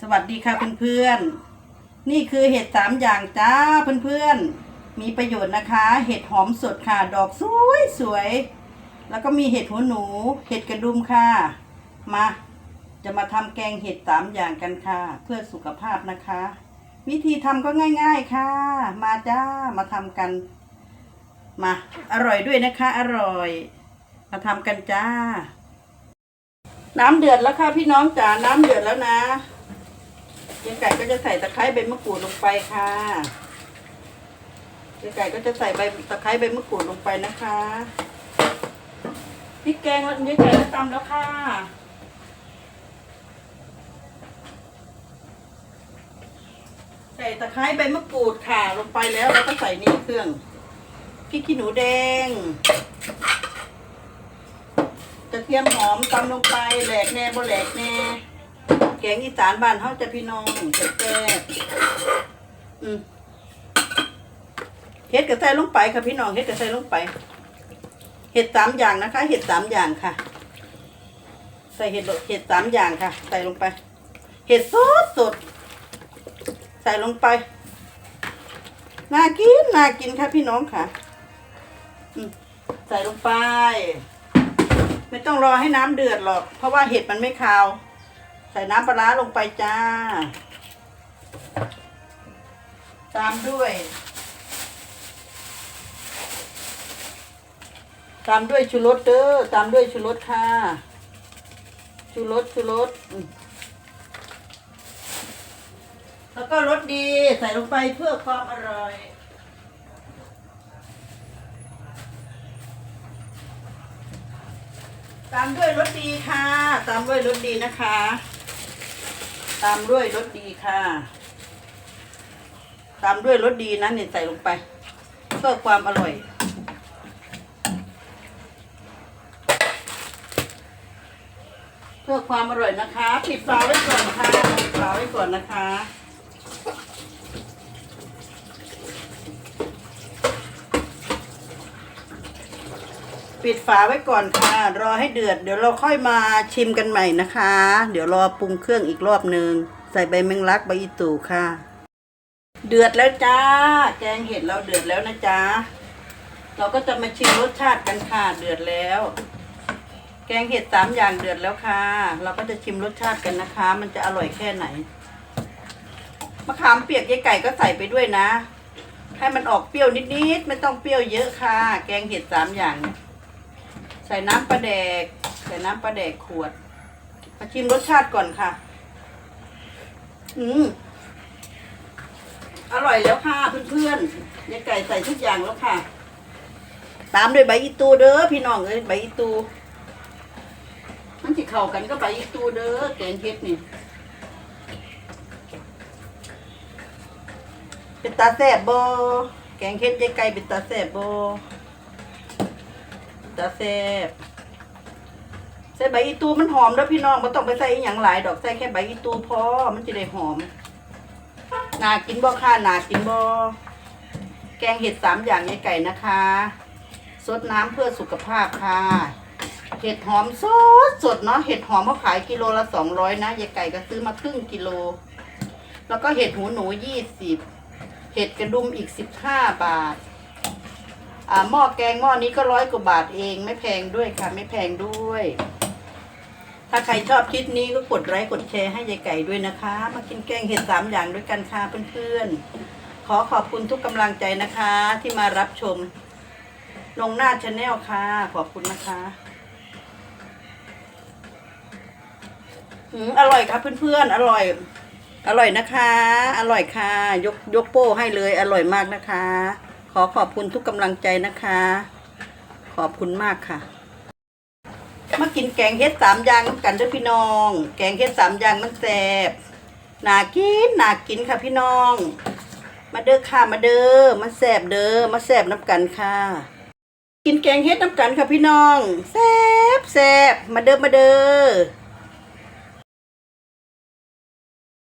สวัสดีค่ะเพื่อนๆ นี่คือเห็ดสามอย่างจ้าเพื่อนๆ มีประโยชน์นะคะ เห็ดหอมสดค่ะ ดอกสวยสวย แล้วก็มีเห็ดหัวหนู เห็ดกระดุมค่ะ มา จะมาทำแกงเห็ดสามอย่างกันค่ะ เพื่อสุขภาพนะคะ วิธีทำก็ง่าย ๆค่ะ มาจ้า มาทำกัน มา อร่อยด้วยนะคะ อร่อย มาทำกันจ้า น้ำเดือดแล้วค่ะพี่น้องจ๋า น้ำเดือดแล้วนะ ยายไก่ก็จะใส่ตะไคร้ใบมะกรูดลงไปค่ะยายไก่ก็จะใส่ใบตะไคร้ใบมะกรูดลงไปนะคะพริกแกงแล้วยายไก่ก็ตำแล้วค่ะใส่ตะไคร้ใบมะกรูดค่ะลงไปแล้วแล้วก็ใส่นี่เครื่องพริกขี้หนูแดงกระเทียมหอมตำลงไปแหลกแน่บ่แหลกแน่ กงอีสานบ้านเฮาจะพี่น้องแซ่บๆอืมเฮ็ดกระใส่ลงไปค่ะพี่น้องเฮ็ดกระใส่ลงไป เห็ดสามอย่างนะคะ เห็ดสามอย่างค่ะ ใส่เห็ดเห็ดสามอย่างค่ะ ใส่ลงไป เห็ดสดสดใส่ลงไปน่ากินน่ากินค่ะพี่น้องค่ะใส่ลงไป ไม่ต้องรอให้น้ำเดือดหรอก เพราะว่าเห็ดมันไม่คาว ใส่น้ำปลาร้าลงไปจ้า ตามด้วย ตามด้วยชูรสเด้อตามด้วยชูรสค่ะชูรสชูรสแล้วก็รสดีใส่ลงไปเพื่อความอร่อยตามด้วยรสดีค่ะ ตามด้วยรสดีนะคะ ตามด้วยรสดีค่ะ ตามด้วยรสดีนะเนี่ยใส่ลงไป เพื่อความอร่อย เพื่อความอร่อยนะคะ ปิดฝาไว้ก่อนค่ะปิดฝาไว้ก่อนนะคะ ปิดฝาไว้ก่อนค่ะ รอให้เดือด เดี๋ยวเราค่อยมาชิมกันใหม่นะคะ เดี๋ยวรอปรุงเครื่องอีกรอบหนึ่งใส่ใบแมงลักใบอีตู่ค่ะ เดือดแล้วจ้า แกงเห็ดเราเดือดแล้วนะจ๊ะเราก็จะมาชิมรสชาติกันค่ะ เดือดแล้ว แกงเห็ดสามอย่างเดือดแล้วค่ะ เราก็จะชิมรสชาติกันนะคะ มันจะอร่อยแค่ไหนมะขามเปียกยายไก่ก็ใส่ไปด้วยนะ ให้มันออกเปรี้ยวนิดๆ ไม่ต้องเปรี้ยวเยอะค่ะ แกงเห็ดสามอย่างเนี่ย ใส่น้ำปลาแดก ใส่น้ำปลาแดกขวดมาชิมรสชาติก่อนค่ะ อืมอร่อยแล้วค่ะเพื่อนๆยายไก่ใส่ทุกอย่างแล้วค่ะ ตามด้วยใบอีตูเด้อพี่น้องเอ้ยใบอีตูมันจะเข้ากันก็ใบอีตูเด้อแกงเฮ็ดนี่ เป็นตาแซบบ่แกงเฮ็ดยายไก่เป็นตาแซบบ่ ตาแซ่บใส่ใบอีตูมันหอมแล้วพี่น้องไม่ต้องไปใส่อหย่างหลายดอกใส่แค่ใบอีตูพอมันจะได้หอมนากินบ่ค่ะนากินบ่แกงเห็ดสามอย่างยายไก่นะคะสดน้ำเพื่อสุขภาพค่ะ เห็ดหอมสดสดเนาะเห็ดหอมเขาขายกิโลละสองร้อยนะยายไก่ก็ซื้อมาครึ่งกิโล แล้วก็เห็ดหูหนูยี่สิบเห็ดกระดุมอีกสิบห้าบาท หม้อแกงหม้อนี้ก็ร้อยกว่าบาทเองไม่แพงด้วยค่ะ ไม่แพงด้วย ถ้าใครชอบคลิปนี้ก็กดไลค์กดแชร์ให้ยายไก่ด้วยนะคะ มากินแกงเห็ดสามอย่างด้วยกันค่ะเพื่อนๆ ขอขอบคุณทุกกำลังใจนะคะ ที่มารับชมลงหน้าชาแนลค่ะ ขอบคุณนะคะอืมอร่อยครับเพื่อนๆ อร่อย อร่อยนะคะ อร่อยค่ะ ยกยกโป้ให้เลย อร่อยมากนะคะ ขอขอบคุณทุกกำลังใจนะคะ ขอบคุณมากค่ะ มากินแกงเฮ็ดสามอย่างน้ำกันเด้อพี่น้อง แกงเฮ็ดสามอย่างมันแซ่บน่ากินน่ากินค่ะพี่น้อง มาเด้อค่ะมาเด้อมาแซ่บเด้อมาแซ่บน้ำกันค่ะ กินแกงเฮ็ดน้ำกันค่ะพี่น้องแซ่บแซ่บมาเด้อมาเด้อ